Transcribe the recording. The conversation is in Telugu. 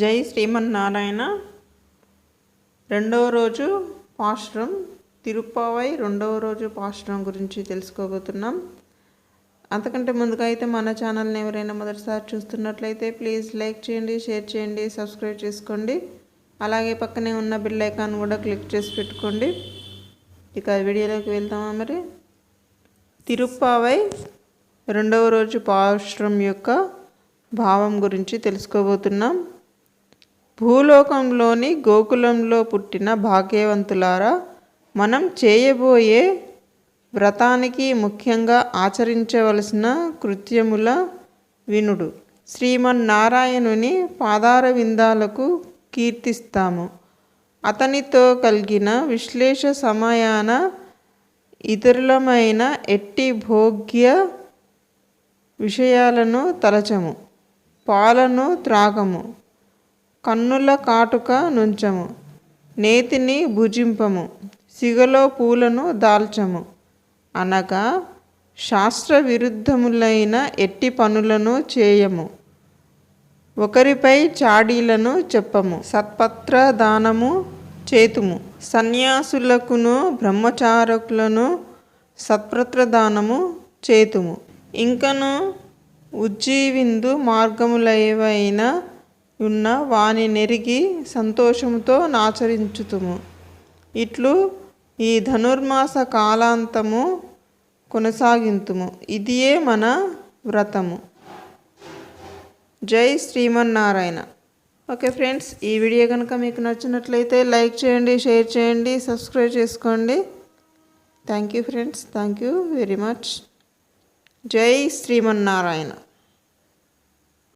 జై శ్రీమన్నారాయణ. రెండవ రోజు పాశ్రం తిరుప్పావై రెండవ రోజు పాశ్రం గురించి తెలుసుకోబోతున్నాం. అంతకంటే ముందుగా అయితే మన ఛానల్ని ఎవరైనా మొదటిసారి చూస్తున్నట్లయితే ప్లీజ్ లైక్ చేయండి షేర్ చేయండి సబ్స్క్రైబ్ చేసుకోండి. అలాగే పక్కనే ఉన్న బిల్ ఐకాన్ కూడా క్లిక్ చేసి పెట్టుకోండి. ఇక వీడియోలోకి వెళ్తామా మరి? తిరుప్పావై రెండవ రోజు పాశ్రం యొక్క భావం గురించి తెలుసుకోబోతున్నాం. భూలోకంలోని గోకులంలో పుట్టిన భాగ్యవంతులారా మనం చేయబోయే వ్రతానికి ముఖ్యంగా ఆచరించవలసిన కృత్యముల వినుడు. శ్రీమన్నారాయణుని పాదార విందాలకు కీర్తిస్తాము. అతనితో కలిగిన విశ్లేష సమయాన ఇతరులమైన ఎట్టి భోగ్య విషయాలను తలచము పాలను త్రాగము. కన్నుల కాటుక నుంచము నేతిని భుజింపము సిగలో పూలను దాల్చము. అనగా శాస్త్ర విరుద్ధములైన ఎట్టి పనులను చేయము. ఒకరిపై చాడీలను చెప్పము సత్పత్ర దానము చేతుము. సన్యాసులకును బ్రహ్మచారకులను సత్పత్ర దానము చేతుము. ఇంకను ఉజ్జీవిందు మార్గములైవైన ఉన్న వాని నెరిగి సంతోషముతో నాచరించుతుము. ఇట్లు ఈ ధనుర్మాస కాలాంతము కొనసాగింతుము. ఇదియే మన వ్రతము. జై శ్రీమన్నారాయణ. ఓకే ఫ్రెండ్స్ ఈ వీడియో కనుక మీకు నచ్చినట్లయితే లైక్ చేయండి షేర్ చేయండి సబ్స్క్రైబ్ చేసుకోండి. Thank you friends thank you very much. జై శ్రీమన్నారాయణ.